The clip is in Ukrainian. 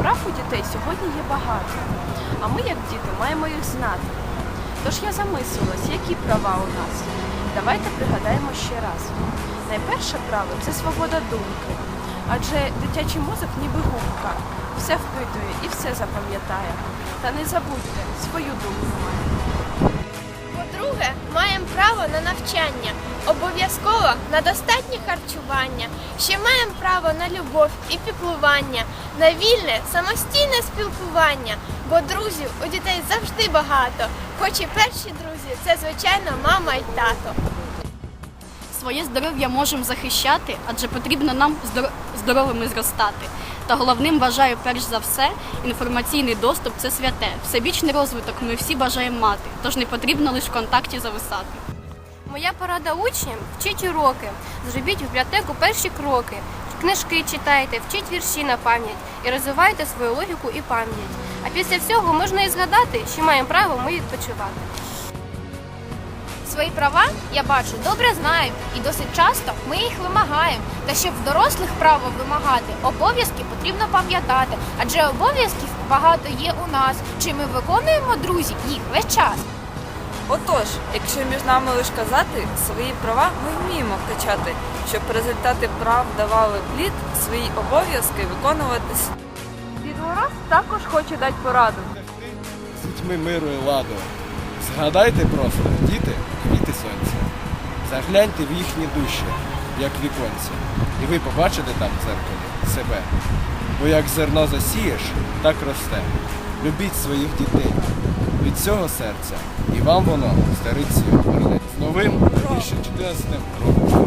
Прав у дітей сьогодні є багато, а ми, як діти, маємо їх знати. Тож я замислилась, які права у нас. Давайте пригадаємо ще раз. Найперше право це свобода думки. Адже дитячий мозок ніби губка, все впитує і все запам'ятає. Та не забудьте свою думку. По-друге, маємо право на навчання, обов'язково на достатнє харчування. Ще маємо право на любов і піклування, на вільне, самостійне спілкування. Бо друзів у дітей завжди багато. Хоч і перші друзі це, звичайно, мама і тато. Своє здоров'я можемо захищати, адже потрібно нам здоро- здоровими зростати. Та головним вважаю перш за все інформаційний доступ це святе. Всебічний розвиток ми всі бажаємо мати, тож не потрібно лише в контакті зависати. Моя порада учням вчіть уроки, зробіть в бібліотеку перші кроки. Книжки читайте, вчіть вірші на пам'ять і розвивайте свою логіку і пам'ять. А після всього можна і згадати, що маємо право ми відпочивати. Свої права, я бачу, добре знають і досить часто ми їх вимагаємо. Та щоб в дорослих право вимагати, обов'язки потрібно пам'ятати, адже обов'язків багато є у нас. Чи ми виконуємо, друзі, їх весь час? Отож, якщо між нами лише казати, свої права ми вміємо вкачати, щоб результати прав давали плід, свої обов'язки виконувати. с- Дідвораз також хоче дати пораду. з дітьми миру і ладу. Згадайте просто, діти, квіти сонця. Загляньте в їхні душі, як віконці, і ви побачите там в дзеркалі себе. Бо як зерно засієш, так росте. Любіть своїх дітей від цього серця, і вам воно стариці поверне. З новим 2014 роком.